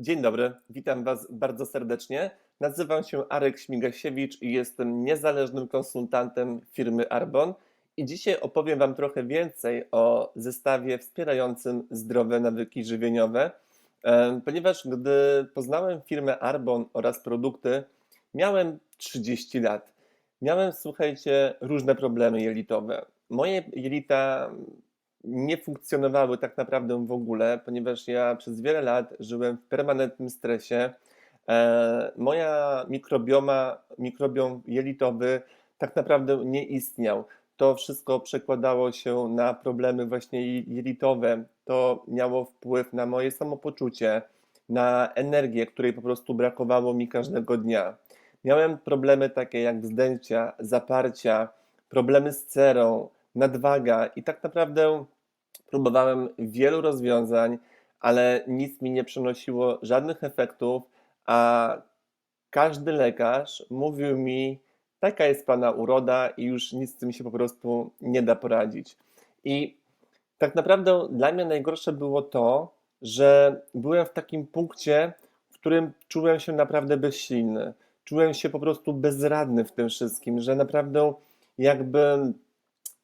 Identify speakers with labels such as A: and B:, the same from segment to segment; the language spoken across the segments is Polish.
A: Dzień dobry, witam Was bardzo serdecznie. Nazywam się Arek Śmigasiewicz i jestem niezależnym konsultantem firmy Arbon. I dzisiaj opowiem Wam trochę więcej o zestawie wspierającym zdrowe nawyki żywieniowe, ponieważ gdy poznałem firmę Arbon oraz produkty, miałem 30 lat. Miałem, słuchajcie, różne problemy jelitowe. Moje jelita nie funkcjonowały tak naprawdę w ogóle, ponieważ ja przez wiele lat żyłem w permanentnym stresie. E, moja mikrobioma, mikrobiom jelitowy tak naprawdę nie istniał. To wszystko przekładało się na problemy właśnie jelitowe. To miało wpływ na moje samopoczucie, na energię, której po prostu brakowało mi każdego dnia. Miałem problemy takie jak wzdęcia, zaparcia, problemy z cerą, nadwaga i tak naprawdę próbowałem wielu rozwiązań, ale nic mi nie przynosiło żadnych efektów, a każdy lekarz mówił mi, taka jest pana uroda i już nic z tym się po prostu nie da poradzić. I tak naprawdę dla mnie najgorsze było to, że byłem w takim punkcie, w którym czułem się naprawdę bezsilny. Czułem się po prostu bezradny w tym wszystkim, że naprawdę jakby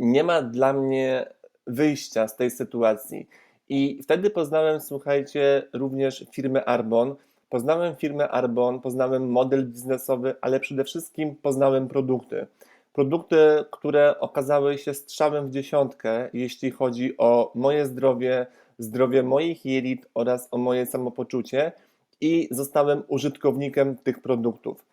A: nie ma dla mnie wyjścia z tej sytuacji. I wtedy poznałem, słuchajcie, również firmę Arbon. Poznałem firmę Arbon, poznałem model biznesowy, ale przede wszystkim poznałem produkty. Produkty, które okazały się strzałem w dziesiątkę, jeśli chodzi o moje zdrowie, zdrowie moich jelit oraz o moje samopoczucie, i zostałem użytkownikiem tych produktów.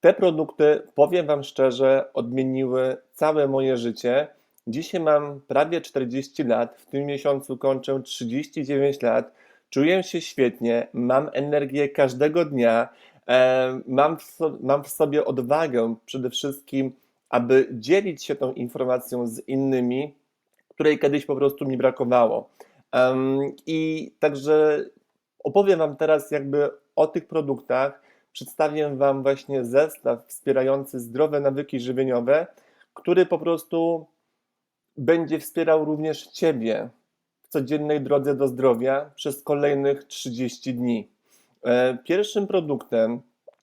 A: Te produkty, powiem Wam szczerze, odmieniły całe moje życie Dzisiaj mam prawie 40 lat, w tym miesiącu kończę 39 lat. Czuję się świetnie, mam energię każdego dnia, e, mam, w mam w sobie odwagę przede wszystkim, aby dzielić się tą informacją z innymi, której kiedyś po prostu mi brakowało. I także opowiem Wam teraz jakby o tych produktach, przedstawię Wam właśnie zestaw wspierający zdrowe nawyki żywieniowe, który po prostu będzie wspierał również Ciebie w codziennej drodze do zdrowia przez kolejnych 30 dni. E, pierwszym produktem,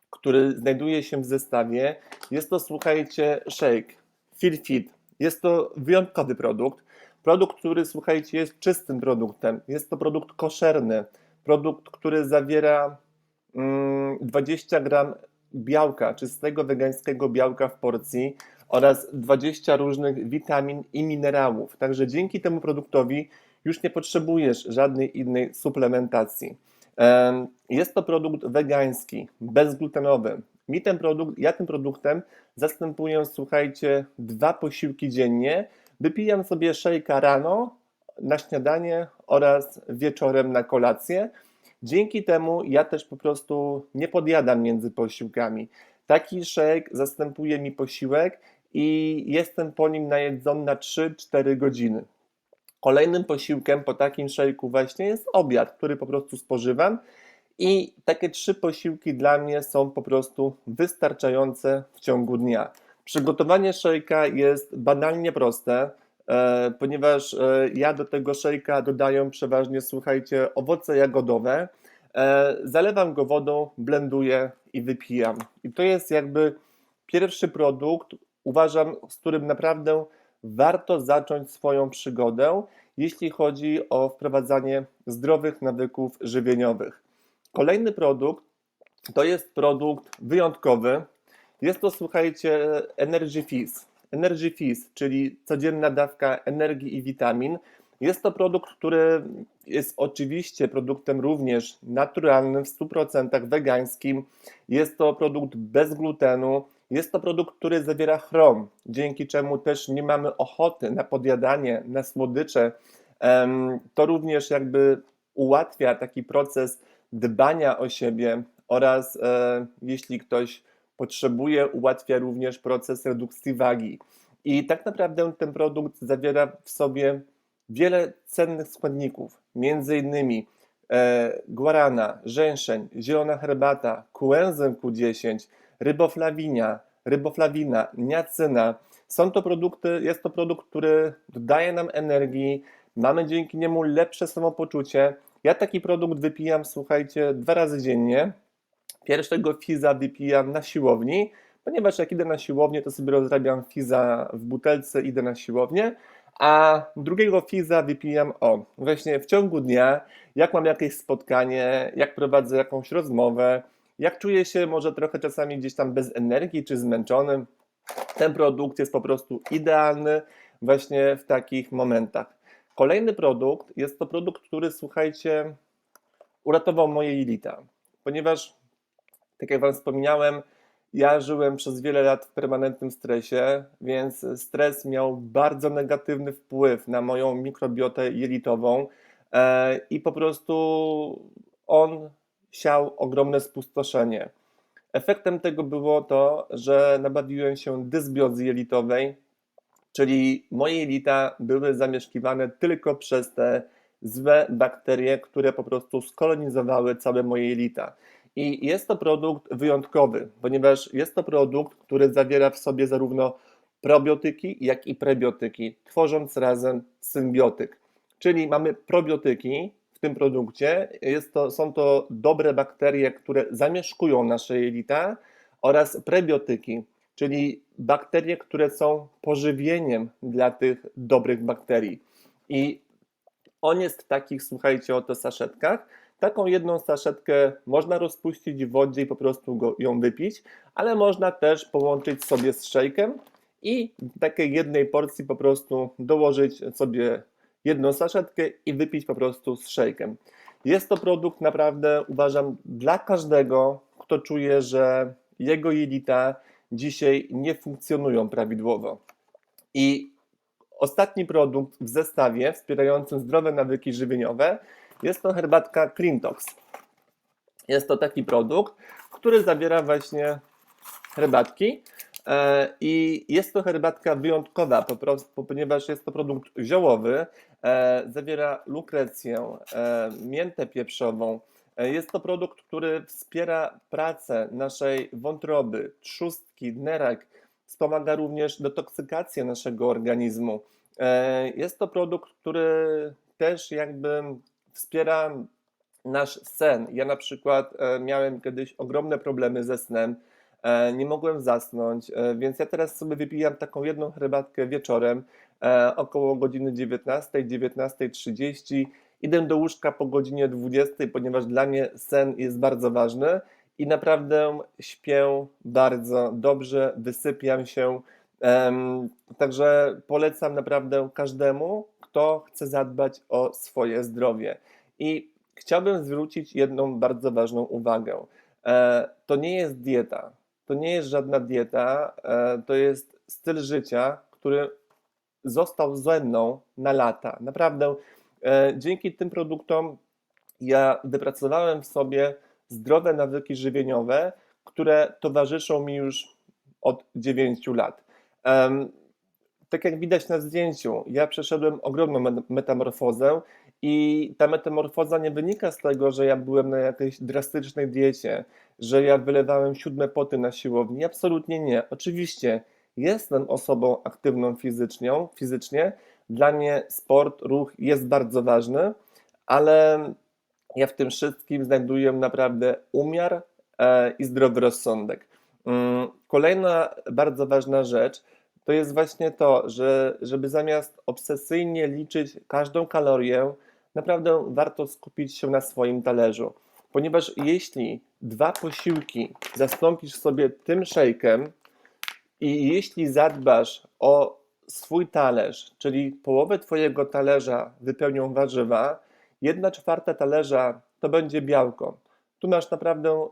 A: który znajduje się w zestawie, jest to, słuchajcie, shake Feel Fit. Jest to wyjątkowy produkt. Produkt, który, słuchajcie, jest czystym produktem. Jest to produkt koszerny. Produkt, który zawiera 20 mm, gram białka, czystego wegańskiego białka w porcji oraz 20 różnych witamin i minerałów. Także dzięki temu produktowi już nie potrzebujesz żadnej innej suplementacji. Jest to produkt wegański, bezglutenowy. Mi ten produkt, ja tym produktem zastępuję, słuchajcie, dwa posiłki dziennie. Wypijam sobie szejka rano na śniadanie oraz wieczorem na kolację. Dzięki temu ja też po prostu nie podjadam między posiłkami. Taki shake zastępuje mi posiłek i jestem po nim najedzony na 3-4 godziny. Kolejnym posiłkiem po takim szejku właśnie jest obiad, który po prostu spożywam i takie trzy posiłki dla mnie są po prostu wystarczające w ciągu dnia. Przygotowanie szejka jest banalnie proste, e, ponieważ e, ja do tego szejka dodaję przeważnie, słuchajcie, owoce jagodowe. E, zalewam go wodą, blenduję i wypijam. I to jest jakby pierwszy produkt, uważam, z którym naprawdę warto zacząć swoją przygodę, jeśli chodzi o wprowadzanie zdrowych nawyków żywieniowych. Kolejny produkt to jest produkt wyjątkowy. Jest to, słuchajcie, Energy Fizz. Energy Fizz, czyli codzienna dawka energii i witamin. Jest to produkt, który jest oczywiście produktem również naturalnym, w 100% wegańskim. Jest to produkt bez glutenu, jest to produkt, który zawiera chrom, dzięki czemu też nie mamy ochoty na podjadanie, na słodycze. To również jakby ułatwia taki proces dbania o siebie oraz e, jeśli ktoś potrzebuje, ułatwia również proces redukcji wagi. I tak naprawdę ten produkt zawiera w sobie wiele cennych składników, między innymi guarana, rzęszeń, zielona herbata, coenzym Q10, ryboflawinia, ryboflawina, niacyna. Są to produkty, jest to produkt, który dodaje nam energii, mamy dzięki niemu lepsze samopoczucie Ja taki produkt wypijam, słuchajcie, dwa razy dziennie. Pierwszego fiza wypijam na siłowni, ponieważ jak idę na siłownię, to sobie rozrabiam fiza w butelce, idę na siłownię, a drugiego fiza wypijam o, właśnie w ciągu dnia, jak mam jakieś spotkanie, jak prowadzę jakąś rozmowę, jak czuję się może trochę czasami gdzieś tam bez energii czy zmęczony. Ten produkt jest po prostu idealny właśnie w takich momentach. Kolejny produkt jest to produkt, który słuchajcie, uratował moje jelita, ponieważ tak jak Wam wspomniałem, ja żyłem przez wiele lat w permanentnym stresie, więc stres miał bardzo negatywny wpływ na moją mikrobiotę jelitową e, i po prostu on siał ogromne spustoszenie. Efektem tego było to, że nabawiłem się dysbiozy jelitowej, czyli moje jelita były zamieszkiwane tylko przez te złe bakterie, które po prostu skolonizowały całe moje jelita. I jest to produkt wyjątkowy, ponieważ jest to produkt, który zawiera w sobie zarówno probiotyki, jak i prebiotyki, tworząc razem symbiotyk. Czyli mamy probiotyki w tym produkcie, jest to, są to dobre bakterie, które zamieszkują nasze jelita oraz prebiotyki, czyli bakterie, które są pożywieniem dla tych dobrych bakterii. I on jest w takich, słuchajcie, oto saszetkach. Taką jedną saszetkę można rozpuścić w wodzie i po prostu go, ją wypić, ale można też połączyć sobie z szejkiem i takiej jednej porcji po prostu dołożyć sobie jedną saszetkę i wypić po prostu z szejkiem. Jest to produkt naprawdę, uważam, dla każdego, kto czuje, że jego jelita dzisiaj nie funkcjonują prawidłowo. I ostatni produkt w zestawie wspierającym zdrowe nawyki żywieniowe jest to herbatka Cleantox. Jest to taki produkt, który zawiera właśnie herbatki e, i jest to herbatka wyjątkowa, po prostu, ponieważ jest to produkt ziołowy, e, zawiera lukrecję, e, miętę pieprzową. Jest to produkt, który wspiera pracę naszej wątroby, trzustki, nerek, wspomaga również detoksykację naszego organizmu. Jest to produkt, który też jakby wspiera nasz sen. Ja na przykład e, miałem kiedyś ogromne problemy ze snem, e, nie mogłem zasnąć, e, więc ja teraz sobie wypijam taką jedną herbatkę wieczorem, około godziny 19, 19.30. Idę do łóżka po godzinie 20, ponieważ dla mnie sen jest bardzo ważny i naprawdę śpię bardzo dobrze, wysypiam się. Także polecam naprawdę każdemu, kto chce zadbać o swoje zdrowie. I chciałbym zwrócić jedną bardzo ważną uwagę. E, to nie jest dieta. To nie jest żadna dieta, e, to jest styl życia, który został ze mną na lata. Naprawdę e, dzięki tym produktom ja wypracowałem w sobie zdrowe nawyki żywieniowe, które towarzyszą mi już od 9 lat tak jak widać na zdjęciu, ja przeszedłem ogromną metamorfozę i ta metamorfoza nie wynika z tego, że ja byłem na jakiejś drastycznej diecie, że ja wylewałem siódme poty na siłowni. Absolutnie nie. Oczywiście jestem osobą aktywną fizycznie, fizycznie. Dla mnie sport, ruch jest bardzo ważny, ale ja w tym wszystkim znajduję naprawdę umiar e, i zdrowy rozsądek. Mm, kolejna bardzo ważna rzecz to jest właśnie to, że żeby zamiast obsesyjnie liczyć każdą kalorię, naprawdę warto skupić się na swoim talerzu. Ponieważ jeśli dwa posiłki zastąpisz sobie tym szejkiem i jeśli zadbasz o swój talerz, czyli połowę Twojego talerza wypełnią warzywa, jedna czwarta talerza to będzie białko. Tu masz naprawdę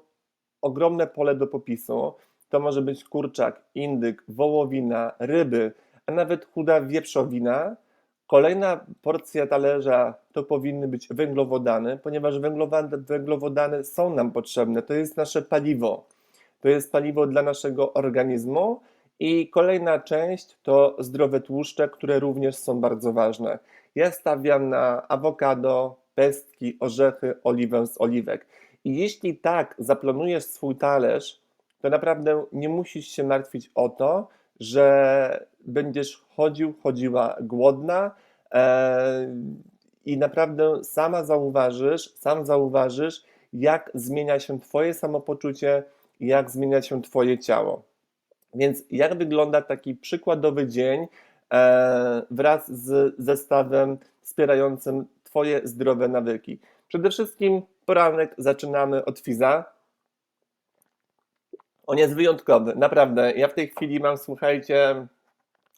A: ogromne pole do popisu. To może być kurczak, indyk, wołowina, ryby, a nawet chuda wieprzowina. Kolejna porcja talerza to powinny być węglowodany, ponieważ węglowodany są nam potrzebne. To jest nasze paliwo. To jest paliwo dla naszego organizmu. I kolejna część to zdrowe tłuszcze, które również są bardzo ważne. Ja stawiam na awokado, pestki, orzechy, oliwę z oliwek. I jeśli tak zaplanujesz swój talerz, to naprawdę nie musisz się martwić o to, że będziesz chodził, chodziła głodna e, i naprawdę sama zauważysz, sam zauważysz, jak zmienia się Twoje samopoczucie, jak zmienia się Twoje ciało. Więc jak wygląda taki przykładowy dzień e, wraz z zestawem wspierającym Twoje zdrowe nawyki? Przede wszystkim poranek zaczynamy od fiza. On jest wyjątkowy, naprawdę. Ja w tej chwili mam, słuchajcie,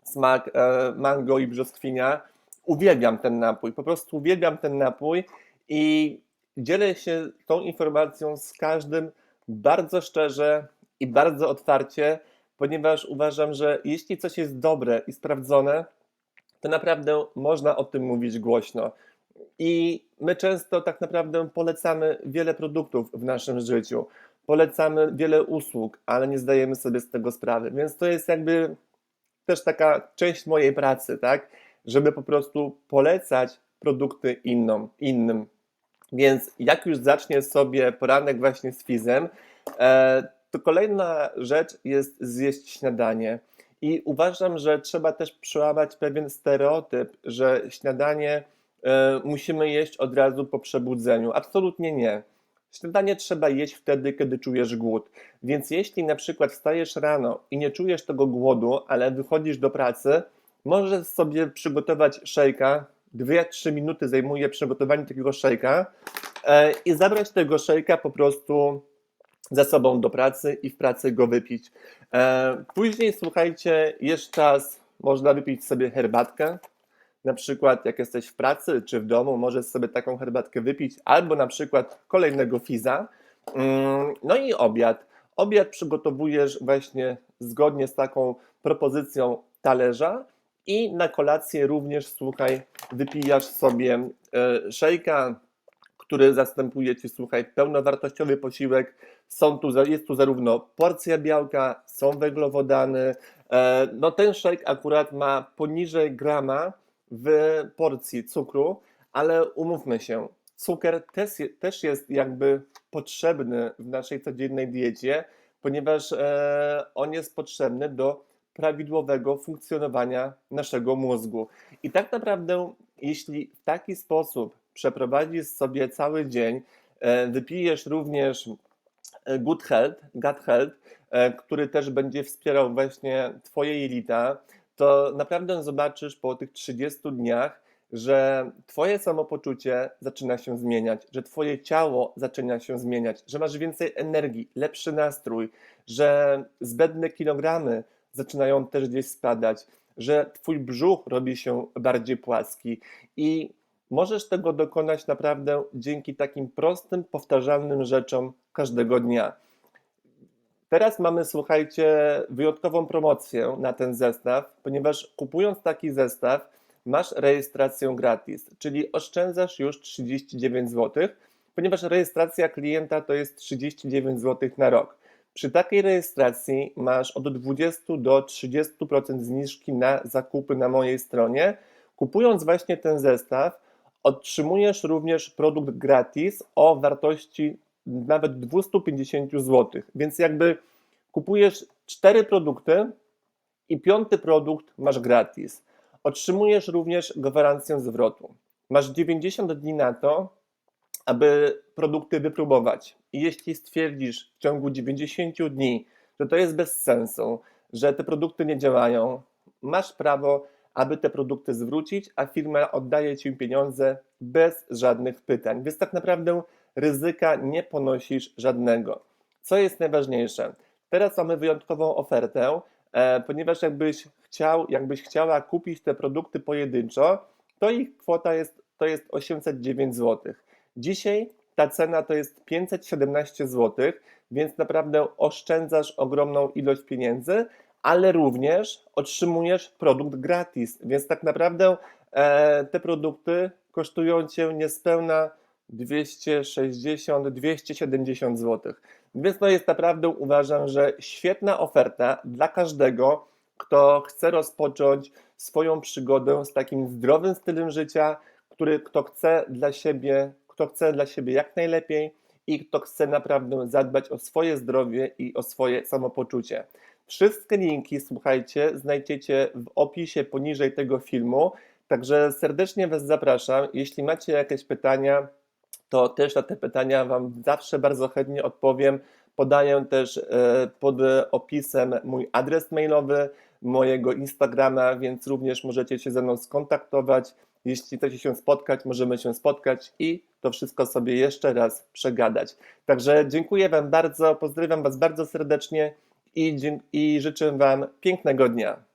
A: smak e, mango i brzoskwinia. Uwielbiam ten napój, po prostu uwielbiam ten napój i dzielę się tą informacją z każdym bardzo szczerze i bardzo otwarcie, ponieważ uważam, że jeśli coś jest dobre i sprawdzone, to naprawdę można o tym mówić głośno. I my często tak naprawdę polecamy wiele produktów w naszym życiu, polecamy wiele usług, ale nie zdajemy sobie z tego sprawy. Więc to jest jakby też taka część mojej pracy, tak? Żeby po prostu polecać produkty innom, innym. Więc jak już zacznie sobie poranek właśnie z fizem, e, to kolejna rzecz jest zjeść śniadanie. I uważam, że trzeba też przełamać pewien stereotyp, że śniadanie e, musimy jeść od razu po przebudzeniu. Absolutnie nie. Śniadanie trzeba jeść wtedy, kiedy czujesz głód. Więc jeśli na przykład wstajesz rano i nie czujesz tego głodu, ale wychodzisz do pracy, możesz sobie przygotować szejka. 2-3 minuty zajmuje przygotowanie takiego szejka e, i zabrać tego szejka po prostu ze sobą do pracy i w pracy go wypić. E, Później, słuchajcie, jest czas, można wypić sobie herbatkę. Na przykład, jak jesteś w pracy czy w domu, możesz sobie taką herbatkę wypić, albo na przykład kolejnego fiza. Mm, No i obiad. Obiad przygotowujesz właśnie zgodnie z taką propozycją talerza i na kolację również, słuchaj, wypijasz sobie e, szejka, który zastępuje Ci, słuchaj, pełnowartościowy posiłek. Są tu, jest tu zarówno porcja białka, są węglowodany. E, No ten szejk akurat ma poniżej grama w porcji cukru, ale umówmy się, cukier też, też jest jakby potrzebny w naszej codziennej diecie, ponieważ e, on jest potrzebny do prawidłowego funkcjonowania naszego mózgu. I tak naprawdę, jeśli w taki sposób przeprowadzisz sobie cały dzień, e, wypijesz również e, good health, gut health, e, który też będzie wspierał właśnie Twoje jelita, to naprawdę zobaczysz po tych 30 dniach, że Twoje samopoczucie zaczyna się zmieniać, że Twoje ciało zaczyna się zmieniać, że masz więcej energii, lepszy nastrój, że zbędne kilogramy zaczynają też gdzieś spadać, że Twój brzuch robi się bardziej płaski i możesz tego dokonać naprawdę dzięki takim prostym, powtarzalnym rzeczom każdego dnia. Teraz mamy, słuchajcie, wyjątkową promocję na ten zestaw, ponieważ kupując taki zestaw, masz rejestrację gratis, czyli oszczędzasz już 39 zł, ponieważ rejestracja klienta to jest 39 zł na rok. Przy takiej rejestracji masz od 20 do 30% zniżki na zakupy na mojej stronie. Kupując właśnie ten zestaw, otrzymujesz również produkt gratis o wartości nawet 250 zł. Więc jakby kupujesz cztery produkty i piąty produkt masz gratis. Otrzymujesz również gwarancję zwrotu. Masz 90 dni na to, aby produkty wypróbować. I jeśli stwierdzisz w ciągu 90 dni, że to jest bez sensu, że te produkty nie działają, masz prawo, aby te produkty zwrócić, a firma oddaje ci pieniądze bez żadnych pytań. Więc tak naprawdę ryzyka nie ponosisz żadnego. Co jest najważniejsze? Teraz mamy wyjątkową ofertę, e, ponieważ jakbyś chciał, jakbyś chciała kupić te produkty pojedynczo, to ich kwota jest, to jest 809 zł. Dzisiaj ta cena to jest 517 zł, więc naprawdę oszczędzasz ogromną ilość pieniędzy, ale również otrzymujesz produkt gratis, więc tak naprawdę e, te produkty kosztują Cię niespełna 260-270 zł. Więc to jest naprawdę uważam, że świetna oferta dla każdego, kto chce rozpocząć swoją przygodę z takim zdrowym stylem życia, który kto chce dla siebie, kto chce dla siebie jak najlepiej i kto chce naprawdę zadbać o swoje zdrowie i o swoje samopoczucie. Wszystkie linki, słuchajcie, znajdziecie w opisie poniżej tego filmu. Także serdecznie Was zapraszam. Jeśli macie jakieś pytania, to też na te pytania Wam zawsze bardzo chętnie odpowiem. Podaję też e, pod opisem mój adres mailowy, mojego Instagrama, więc również możecie się ze mną skontaktować. Jeśli chcecie się spotkać, możemy się spotkać i to wszystko sobie jeszcze raz przegadać. Także dziękuję Wam bardzo, pozdrawiam Was bardzo serdecznie i, i życzę Wam pięknego dnia.